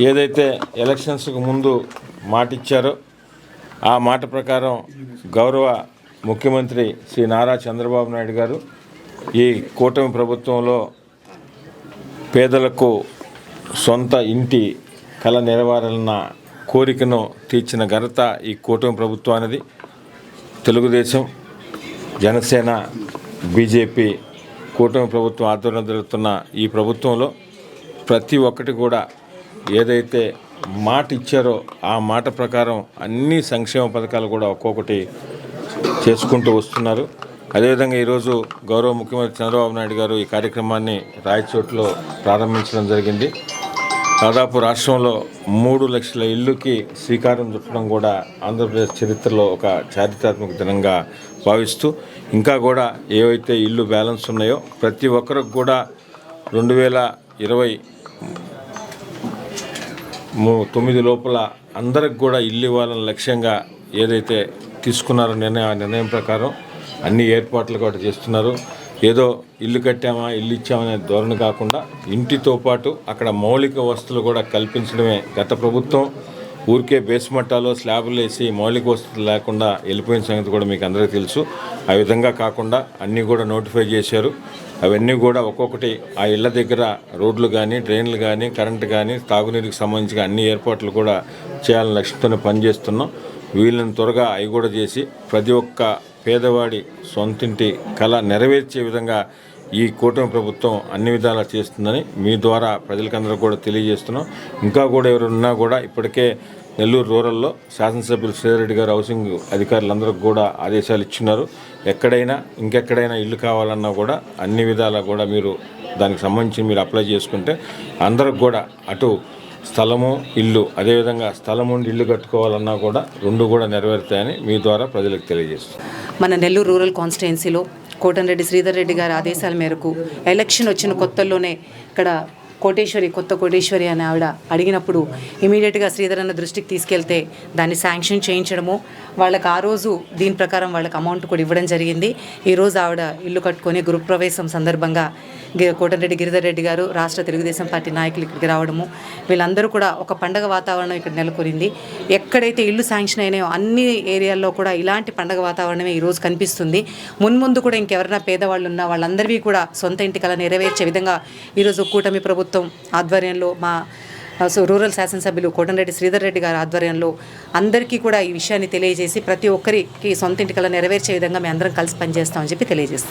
ఏదైతే ఎలక్షన్స్కు ముందు మాట ఇచ్చారో ఆ మాట ప్రకారం గౌరవ ముఖ్యమంత్రి శ్రీ నారా చంద్రబాబు నాయుడు గారు ఈ కూటమి ప్రభుత్వంలో పేదలకు సొంత ఇంటి కళ నెరవేరాలన్న కోరికను తీర్చిన ఘనత ఈ కూటమి ప్రభుత్వానిది. తెలుగుదేశం జనసేన బీజేపీ కూటమి ప్రభుత్వం ఆధ్వర్యం జరుగుతున్న ఈ ప్రభుత్వంలో ప్రతి ఒక్కటి కూడా ఏదైతే మాట ఇచ్చారో ఆ మాట ప్రకారం అన్ని సంక్షేమ పథకాలు కూడా ఒక్కొక్కటి చేసుకుంటూ వస్తున్నారు. అదేవిధంగా ఈరోజు గౌరవ ముఖ్యమంత్రి చంద్రబాబు నాయుడు గారు ఈ కార్యక్రమాన్ని రాయచోట్లో ప్రారంభించడం జరిగింది. దాదాపు రాష్ట్రంలో మూడు లక్షల ఇల్లుకి శ్రీకారం చుట్టడం కూడా ఆంధ్రప్రదేశ్ చరిత్రలో ఒక చారిత్రాత్మక దినంగా భావిస్తూ ఇంకా కూడా ఏవైతే ఇల్లు బ్యాలెన్స్ ఉన్నాయో ప్రతి ఒక్కరికి కూడా రెండు వేల ఇరవై తొమ్మిది లోపల అందరికి కూడా ఇల్లు ఇవ్వాలని లక్ష్యంగా ఏదైతే తీసుకున్నారో నిర్ణయం ఆ నిర్ణయం ప్రకారం అన్ని ఏర్పాట్లు కూడా చేస్తున్నారు. ఏదో ఇల్లు కట్టామా ఇల్లు ఇచ్చామనే ధోరణి కాకుండా ఇంటితో పాటు అక్కడ మౌలిక వస్తువులు కూడా కల్పించడమే గత ప్రభుత్వం. ఊరికే బేస్మట్టాలో స్లాబులు వేసి మౌలిక వసతులు లేకుండా వెళ్ళిపోయిన సంగతి కూడా మీకు అందరికీ తెలుసు. ఆ విధంగా కాకుండా అన్నీ కూడా నోటిఫై చేశారు. అవన్నీ కూడా ఒక్కొక్కటి ఆ ఇళ్ళ దగ్గర రోడ్లు కానీ డ్రైన్లు కానీ కరెంటు కానీ తాగునీరుకి సంబంధించిన అన్ని ఏర్పాట్లు కూడా చేయాలని లక్ష్యంతోనే పనిచేస్తున్నాం. వీళ్ళని త్వరగా అవి కూడా చేసి ప్రతి ఒక్క పేదవాడి సొంతింటి కళ నెరవేర్చే విధంగా ఈ కూటమి ప్రభుత్వం అన్ని విధాలా చేస్తుందని మీ ద్వారా ప్రజలకందరూ కూడా తెలియజేస్తున్నాం. ఇంకా కూడా ఎవరున్నా కూడా ఇప్పటికే నెల్లూరు రూరల్లో శాసనసభ్యులు శ్రీరెడ్డి గారు హౌసింగ్ అధికారులందరికీ కూడా ఆదేశాలు ఇచ్చినారు. ఎక్కడైనా ఇంకెక్కడైనా ఇల్లు కావాలన్నా కూడా అన్ని విధాలా కూడా మీరు దానికి సంబంధించి మీరు అప్లై చేసుకుంటే అందరికి కూడా అటు స్థలము ఇల్లు అదేవిధంగా స్థలం ఉండి ఇల్లు కట్టుకోవాలన్నా కూడా రెండు కూడా నెరవేరుతాయని మీ ద్వారా ప్రజలకు తెలియజేస్తున్నాం. మన నెల్లూరు రూరల్ కాన్స్టిట్యున్సీలో కోటంరెడ్డి శ్రీధర్ రెడ్డి గారి ఆదేశాల మేరకు ఎలక్షన్ వచ్చిన కొత్తల్లోనే ఇక్కడ కోటేశ్వరి కొత్త కోటేశ్వరి అని ఆవిడ అడిగినప్పుడు ఇమీడియట్గా శ్రీధరన్న దృష్టికి తీసుకెళ్తే దాన్ని శాంక్షన్ చేయించడము. వాళ్ళకి ఆ రోజు దీని ప్రకారం వాళ్ళకి అమౌంట్ కూడా ఇవ్వడం జరిగింది. ఈరోజు ఆవిడ ఇల్లు కట్టుకొని గృహప్రవేశం సందర్భంగా కోటరెడ్డి గిరిధర్ రెడ్డి గారు రాష్ట్ర తెలుగుదేశం పార్టీ నాయకులు ఇక్కడికి రావడము. వీళ్ళందరూ కూడా ఒక పండగ వాతావరణం ఇక్కడ నెలకొరింది ఎక్కడైతే ఇల్లు శాంక్షన్ అయినాయో అన్ని ఏరియాల్లో కూడా ఇలాంటి పండగ వాతావరణమే ఈరోజు కనిపిస్తుంది. మున్ముందు కూడా ఇంకెవరైనా పేదవాళ్ళు ఉన్నా వాళ్ళందరివి కూడా సొంత ఇంటి కళ నెరవేర్చే విధంగా ఈరోజు కూటమి ప్రభుత్వం ఆధ్వర్యంలో మా సో రూరల్ శాసనసభ్యులు కోటంరెడ్డి శ్రీధర్ రెడ్డి గారి ఆధ్వర్యంలో అందరికీ కూడా ఈ విషయాన్ని తెలియజేసి ప్రతి ఒక్కరికి సొంత ఇంటికల్లా నెరవేర్చే విధంగా మేము అందరం కలిసి పనిచేస్తామని చెప్పి తెలియజేస్తాం.